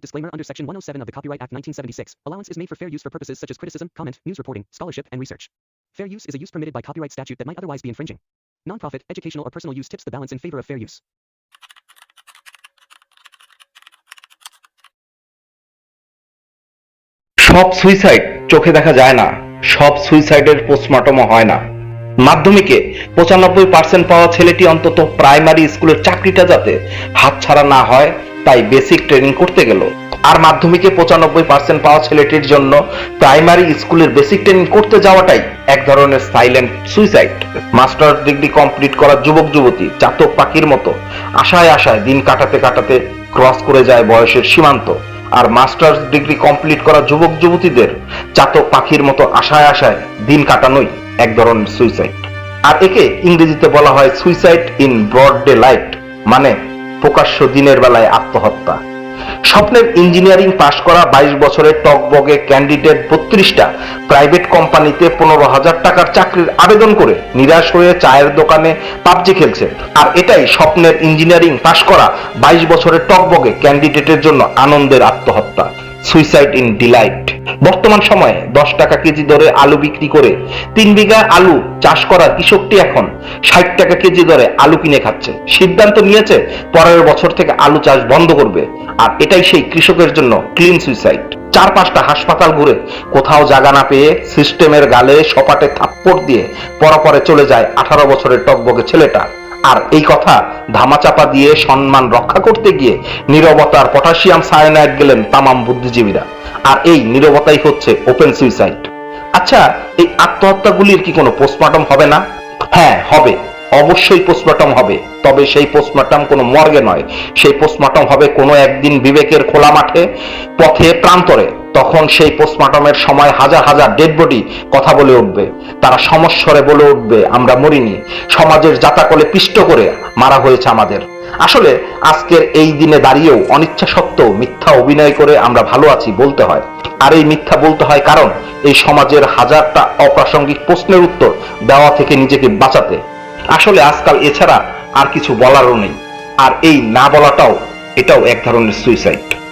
disclaimer under Section 107 of the Copyright Act 1976. Allowance is made for fair use for purposes such as criticism, comment, news reporting, scholarship, and research. Fair use is a use permitted by copyright statute that might otherwise be infringing. Nonprofit, educational, or personal use tips the balance in favor of fair use. সব suicide চোখে দেখা যায় না সব সুইসাইডের পোস্টমর্টমও হয় না মাধ্যমিকে পঁচানব্বই পার্সেন্ট পাওয়া ছেলেটি অন্তত প্রাইমারি স্কুলের চাকরিটা যাতে হাতছাড়া না হয় তাই বেসিক ট্রেনিং করতে গেল। আর মাধ্যমিকে পঁচানব্বই পার্সেন্ট পাওয়া ছেলেটির জন্য প্রাইমারি স্কুলের বেসিক ট্রেনিং করতে যাওয়াটাই এক ধরনের silent suicide masters degree complete করা যুবক, যুবতী, চাতক, পাখির মতো আশায় আশায় দিন কাটাতে কাটাতে ক্রস করে যায় বয়সের সীমান্ত। আর মাস্টার্স ডিগ্রি কমপ্লিট করা যুবক, যুবতীদের চাতক, পাখির মতো আশায় আশায় দিন কাটানোই এক ধরনের সুইসাইড আর একে ইংরেজিতে বলা হয় suicide in broad daylight মানে প্রকাশ্য দিনের বেলায় আত্মহত্যা। স্বপ্নের ইঞ্জিনিয়ারিং পাশ করা বাইশ বছরের টকবগে ক্যান্ডিডেট বত্রিশটা। প্রাইভেট কোম্পানিতে পনেরো হাজার টাকার চাকরির আবেদন করে নিরাশ হয়ে চায়ের দোকানে পাবজি খেলছে। আর এটাই স্বপ্নের ইঞ্জিনিয়ারিং পাশ করা বাইশ বছরের টকবগে ক্যান্ডিডেটের জন্য আনন্দের আত্মহত্যা। সুইসাইড ইন ডিলাইট বর্তমান সময়ে দশ টাকা কেজি দরে আলু বিক্রি করে তিন বিঘা আলু চাষ করা কৃষকটি এখন ষাট টাকা কেজি দরে আলু কিনে খাচ্ছে। সিদ্ধান্ত নিয়েছে পরের বছর থেকে আলু চাষ বন্ধ করবে। আর এটাই সেই কৃষকের জন্য ক্লিন সুইসাইড চার পাঁচটা হাসপাতাল ঘুরে কোথাও জায়গা না পেয়ে সিস্টেমের গালে সপাটে থাপ্পড় দিয়ে পরপরে চলে যায় আঠারো বছরের টকবগে ছেলেটা। আর এই কথা ধামাচাপা দিয়ে সম্মান রক্ষা করতে গিয়ে নিরবতার পটাশিয়াম সায়ানাইড গেলেন তামাম বুদ্ধিজীবীরা। আর এই নিরবতাই হচ্ছে ওপেন সুইসাইড। আচ্ছা এই আত্মহত্যাগুলির কি কোনো পোস্টমর্টম হবে না? হ্যাঁ হবে। অবশ্যই পোস্টমর্টম হবে। তবে সেই পোস্টমর্টম কোনো মর্গে নয়। সেই পোস্টমর্টম হবে কোনো একদিন বিবেকের খোলা মাঠে, পথে, প্রান্তরে। তখন সেই পোস্টমর্টমের সময় হাজার হাজার ডেড বডি কথা বলে উঠবে। তারা সমস্বরে বলে উঠবে, আমরা মরিনি। সমাজের জাতাকলে পিষ্ট করে মারা হয়েছে আমাদের। আসলে আজকের এই দিনে দাঁড়িয়েও অনিচ্ছা সত্ত্বেও মিথ্যা অভিনয় করে আমরা ভালো আছি বলতে হয়। আর এই মিথ্যা বলতে হয় কারণ, এই সমাজের হাজারটা অপ্রাসঙ্গিক প্রশ্নের উত্তর দেওয়া থেকে নিজেকে বাঁচাতে। আসলে আজকাল এছাড়া আর কিছু বলারও নেই। আর এই না বলাটাও, এটাও এক ধরনের সুইসাইড